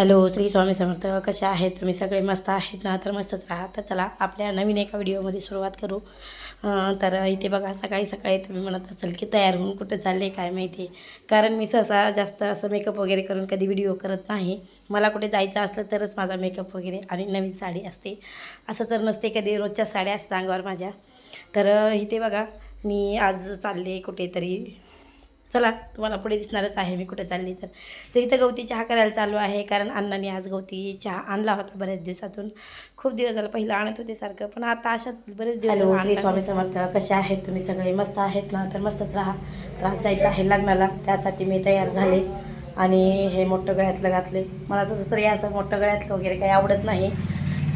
Hello Shri Swami Samarth कसे आहेत? तुम्ही सगळे मस्त आहेत ना? तर मस्तच राहा. तर चला आपल्या नवीन एका व्हिडिओमध्ये सुरुवात करू. तर इथे बघा सकाळी सकाळी तुम्ही म्हणत असाल की तयार होऊन कुठे चालले काय माहिती? कारण मी सहसा जास्त असं मेकअप वगैरे करून कधी व्हिडिओ करत नाही. मला कुठे जायचं असलं तरच माझा मेकअप वगैरे आणि नवीन साडी असते. असं तर नसते कधी रोजच्या साड्या असतात अंगावर माझ्या. तर इथे बघा मी आज चालले कुठेतरी चला तुम्हाला पुढे दिसणारच आहे मी कुठे चालली तर. तर इथं गवती चहा करायला चालू आहे कारण अण्णाने आज गवती चहा आणला होता बऱ्याच दिवसातून. खूप दिवस झाला पहिलं आणत होते सारखं पण आता अशात बरेच दिवस श्री स्वामी समर्थ कसे आहेत तुम्ही? सगळे मस्त आहेत ना? तर मस्तच राहा. तर आज जायचं आहे लग्नाला त्यासाठी मी तयार झाले. आणि हे मोठं गळ्यातलं घातले मला तसं तरी असं मोठं गळ्यातलं वगैरे काही आवडत नाही.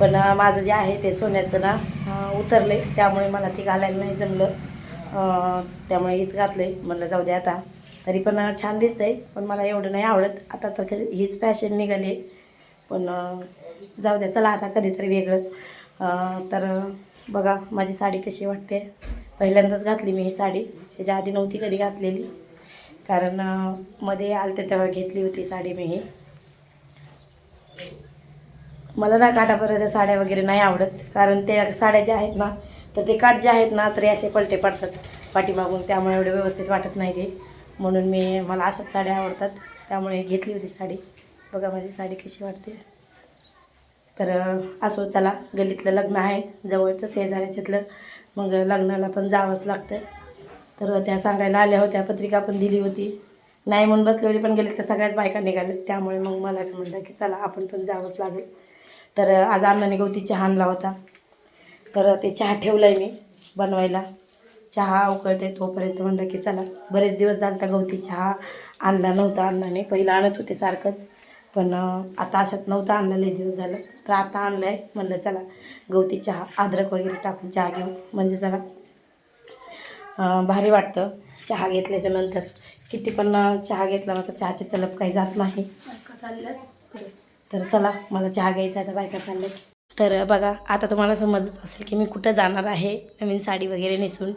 पण माझं जे आहे ते सोन्याचं ना उतरले त्यामुळे मला ते घालायला नाही जमलं. त्यामुळे हीच आहे म्हणलं जाऊ दे आता. तरी पण छान छान दिसतंय. पण मला एवढं नाही आवडत. आता तर हीच फॅशन निघाली पण जाऊ द्या चला आता कधीतरी वेगळं. तर बघा माझी साडी कशी वाटते. पहिल्यांदाच घातली मी ही साडी. ह्याच्या आधी नव्हती कधी घातलेली. कारण मध्ये आलते तेव्हा घेतली होती साडी मी ही. मला ना काटापर्यंत साड्या वगैरे नाही आवडत. कारण त्या साड्या ज्या आहेत ना तर ते काट जे आहेत ना तरी असे पलटे पडतात पाठीमागून. त्यामुळे एवढे व्यवस्थित वाटत नाही ते. म्हणून मी मला अशाच साड्या आवडतात. त्यामुळे घेतली होती साडी. बघा माझी साडी कशी वाटते. तर असो चला. गल्लीतलं लग्न आहे. जवळचं शेजाऱ्याच्यातलं मग लग्नाला पण जावंच लागतं. तर त्या सांगायला आल्या होत्या. पत्रिका पण दिली होती. नाही म्हणून बसले होते पण गल्लीतल्या सगळ्याच बायका निघाल्यात. त्यामुळे मग मला म्हणलं की चला आपण पण जावंच लागेल. तर आज अण्णाने गवती चहा आणला होता तर ते चहा ठेवला आहे मी बनवायला. चहा उकळते तोपर्यंत म्हणलं की चला बरेच दिवस झाले तर गवती चहा आणला नव्हता अण्णाने. पहिलं आणत होते सारखंच पण आता अशात नव्हतं आणलं लई दिवस झालं. तर आता आणलं आहे म्हणलं चला गवती चहा अद्रक वगैरे टाकून चहा घेऊ. म्हणजे जरा अं, भारी वाटतं चहा घेतल्याच्या नंतर. किती पण चहा घेतला तर चहाची तलप काही जात नाही. तर चला मला चहा घ्यायचा आहे तर बायका चालले तर बघा आता तुम्हाला समजच असेल की मी कुठं जाणार आहे नवीन साडी वगैरे नेसून.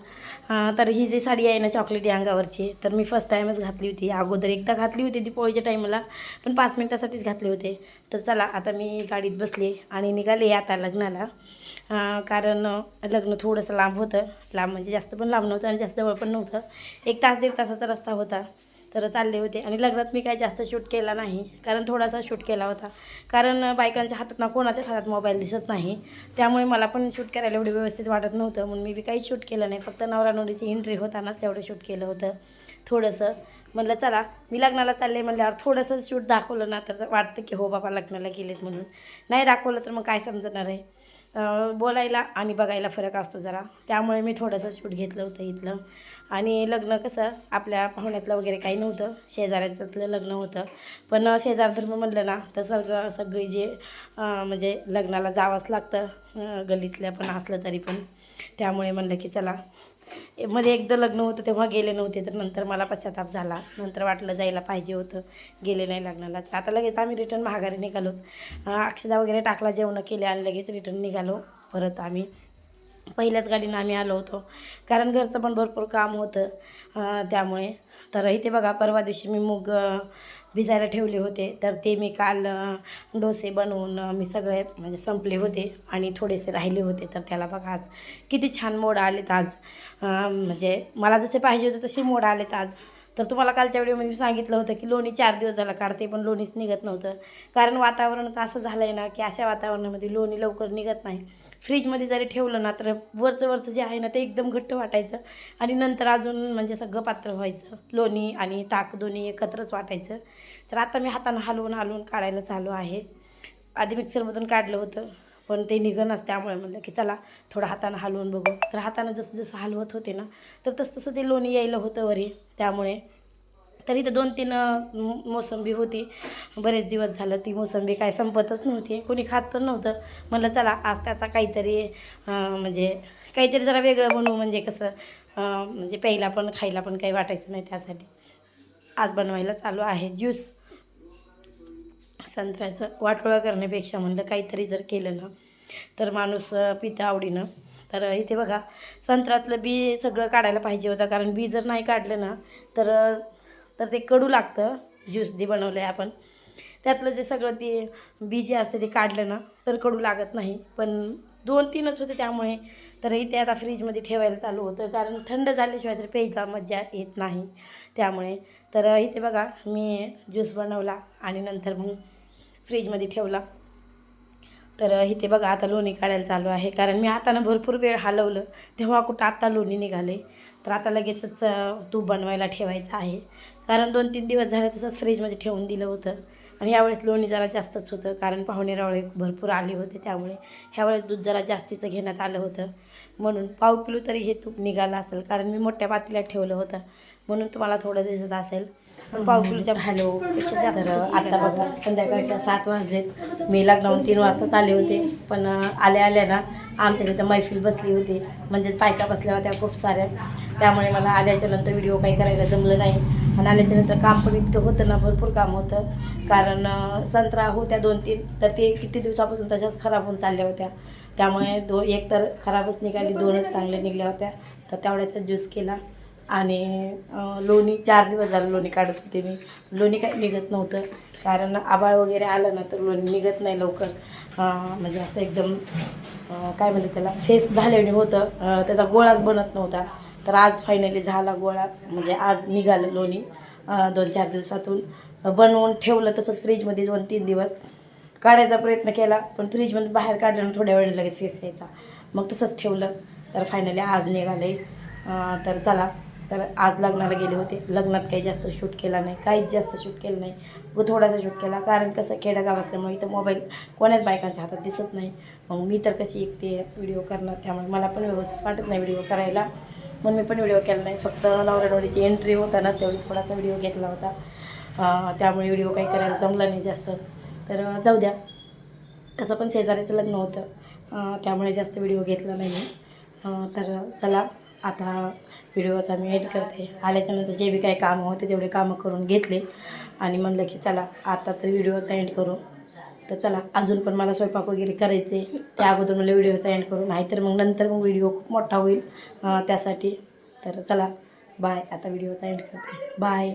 तर ही जी साडी आहे ना चॉकलेटी अंगावरची तर मी फर्स्ट टाईमच घातली होती. अगोदर एकदा घातली होती ती पोळीच्या टाईमला पण पाच मिनटासाठीच घातले होते. तर चला आता मी गाडीत बसले आणि निघाले आता लग्नाला. कारण लग्न थोडंसं लांब होतं. लांब म्हणजे जास्त पण लांब नव्हतं आणि जास्त जवळ पण नव्हतं. एक तास दीड तासाचा रस्ता होता. तर चालले होते. आणि लग्नात मी काही जास्त शूट केला नाही. कारण थोडासा शूट केला होता. कारण बायकांच्या हातात ना कोणाच्याच हातात मोबाईल दिसत नाही. त्यामुळे मला पण शूट करायला एवढं व्यवस्थित वाटत नव्हतं. म्हणून मी बी काही शूट केलं नाही. फक्त नवरा नवरीची एंट्री होतानाच तेवढं शूट केलं होतं. थोडंसं. म्हणलं चला मी लग्नाला चालले म्हणल्यावर थोडंसं शूट दाखवलं ना तर वाटतं की हो बाबा लग्नाला गेलेत म्हणून. नाही दाखवलं तर मग काय समजणार आहे? बोलायला आणि बघायला फरक असतो जरा. त्यामुळे मी थोडंसं शूट घेतलं होतं इथलं. आणि लग्न कसं आपल्या पाहुण्यातलं वगैरे काही नव्हतं. शेजाऱ्याच्यातलं लग्न होतं. पण शेजार धर्म म्हणलं ना तर सगळं सगळी जे म्हणजे लग्नाला जावंच लागतं. गल्लीतल्या पण असलं तरी पण. त्यामुळे म्हणलं की चला मध्ये एकदा लग्न होतं तेव्हा गेले नव्हते तर नंतर मला पश्चाताप झाला. नंतर वाटलं जायला पाहिजे होतं गेले नाही लग्नाला तर आता लगेच आम्ही रिटर्न महागारी निघालो. अक्षदा वगैरे टाकला जेवणं केले आणि लगेच रिटर्न निघालो. परत आम्ही पहिल्याच गाडीनं आम्ही आलो होतो. कारण घरचं पण भरपूर काम होतं त्यामुळे. तर इथे बघा परवा दिवशी मी मूग भिजायला ठेवले होते. तर ते मी काल डोसे बनवून मी सगळे म्हणजे संपले होते आणि थोडेसे राहिले होते. तर त्याला बघा आज किती छान मोड आलेत आज. म्हणजे मला जसे पाहिजे होते तसे मोड आलेत आज. तर तुम्हाला कालच्या व्हिडिओमध्ये मी सांगितलं होतं की लोणी चार दिवस झाला काढते पण लोणीच निघत नव्हतं. कारण वातावरणच असं झालं आहे ना की अशा वातावरणामध्ये लोणी लवकर निघत नाही. फ्रीजमध्ये जरी ठेवलं ना तर वरचं वरचं जे आहे ना ते एकदम घट्ट वाटायचं आणि नंतर अजून म्हणजे सगळं पात्र व्हायचं. लोणी आणि ताक दोन्ही एकत्रच वाटायचं. तर आता मी हातानं हलवून हलवून काढायला चालू आहे. आधी मिक्सरमधून काढलं होतं. पण ते निघणच. त्यामुळे म्हणलं की चला थोडं हातानं हलवून बघू. तर हातानं जसं जसं हलवत होते ना तर तसं तसं ते लोणी यायला होतं वरी. त्यामुळे तर इथं दोन तीन मोसंबी होती. बरेच दिवस झालं ती मोसंबी काय संपतच नव्हती. कोणी खात पण नव्हतं. म्हणलं चला आज त्याचा काहीतरी म्हणजे काहीतरी जरा वेगळं बनवू. म्हणजे कसं म्हणजे प्यायला पण खायला पण काही वाटायचं नाही त्यासाठी. आज बनवायला चालू आहे. ज्यूस. संत्र्याचं वाटोळं करण्यापेक्षा म्हणलं काहीतरी जर केलं ना तर माणूस पितं आवडीनं. तर इथे बघा संत्र्यातलं बी सगळं काढायला पाहिजे होतं. कारण बी जर नाही काढलं ना तर तर ते कडू लागतं. ज्यूस दे बनवलं आहे आपण. त्यातलं जे सगळं ते बी जे असते ते काढलं ना तर कडू लागत नाही. पण दोन तीनच होते त्यामुळे. तर इथे आता फ्रीजमध्ये ठेवायला चालू होतं. कारण थंड झाल्याशिवाय तर प्यायला मज्जा येत नाही त्यामुळे. तर इथे बघा मी ज्यूस बनवला आणि नंतर मग फ्रीजमध्ये ठेवला. तर इथे बघा आता लोणी काढायला चालू आहे. कारण मी हातानं भरपूर वेळ हलवलं तेव्हा कुठं आत्ता लोणी निघाले. तर आता लगेचच तूप बनवायला ठेवायचं आहे. कारण दोन तीन दिवस झाले तसंच फ्रीजमध्ये ठेवून दिलं होतं. आणि ह्यावेळेस लोणी जरा जास्तच होतं कारण पाहुणे रावळे भरपूर आले होते त्यामुळे. ह्यावेळेस दूध जरा जास्तीचं घेण्यात आलं होतं. म्हणून पाव किलो तरी हे तूप निघालं असेल कारण मी मोठ्या पातीला ठेवलं होतं. म्हणून तुम्हाला थोडं दिसत असेल. पण पाव किलोच्या हॅलो पेक्षा जास्त. आता बघा संध्याकाळच्या सात वाजलेत. मी लॉकडाऊन तीन वाजताच आले होते. पण आल्या आल्या ना आमच्या तिथं मैफिल बसली होती. म्हणजेच बायका बसल्या होत्या खूप साऱ्या. त्यामुळे मला आल्याच्यानंतर व्हिडिओ काही करायला जमलं नाही. आणि आल्याच्यानंतर काम पण इतकं होतं ना भरपूर काम होतं. कारण संत्रा होत्या दोन तीन. तर ते किती दिवसापासून तशाच खराब होऊन चालल्या होत्या. त्यामुळे दो एक तर खराबच निघाली दोनच चांगल्या निघल्या होत्या. तर तेवढ्याचा ज्यूस केला. आणि लोणी चार दिवस झालं लोणी काढत होते मी. लोणी काही निघत नव्हतं. कारण आबाळ वगैरे आलं ना तर लोणी निघत नाही लवकर. म्हणजे असं एकदम काय म्हणते त्याला फेस झाल्याने होतं. त्याचा गोळाच बनत नव्हता. तर आज फायनली झाला गोळा. म्हणजे आज निघालं लोणी दोन चार दिवसातून. बनवून ठेवलं तसंच फ्रीजमध्ये दोन तीन दिवस. काढायचा प्रयत्न केला पण फ्रीजमधून बाहेर काढल्यानं थोड्या वेळाने लगेच फेस यायचा. मग तसंच ठेवलं. तर फायनली आज निघालं तर चला. तर आज लग्नाला गेले होते. लग्नात काही जास्त शूट केला नाही काहीच जास्त शूट केलं नाही. व थोडासा शूट केला. कारण कसं खेडेगाव असल्यामुळे इथं मोबाईल कोणाच बायकांच्या हातात दिसत नाही. मग मी तर कशी एकटी व्हिडिओ करणार? त्यामुळे मला पण व्यवस्थित वाटत नाही व्हिडिओ करायला. म्हणून मी पण व्हिडिओ केला नाही. फक्त नवऱ्या नवरीची एंट्री होतानाच तेवढी थोडासा व्हिडिओ घेतला होता. त्यामुळे व्हिडिओ काही करायला जमला नाही जास्त. तर जाऊ द्या. तसं पण शेजाऱ्याचं लग्न होतं. त्यामुळे जास्त व्हिडिओ घेतला नाही मी. तर चला. आता व्हिडिओचा मी एड करते. आल्याच्यानंतर जे बी काही कामं होते तेवढे कामं करून घेतले. आणि म्हणलं की चला आता तर व्हिडिओचा एंड करू. तर चला अजून पण मला स्वयंपाक वगैरे करायचे त्या अगोदर मला व्हिडिओचा एंड करू. नाहीतर मग नंतर मग व्हिडिओ खूप मोठा होईल त्यासाठी. तर चला बाय आता व्हिडिओचा एंड करते. बाय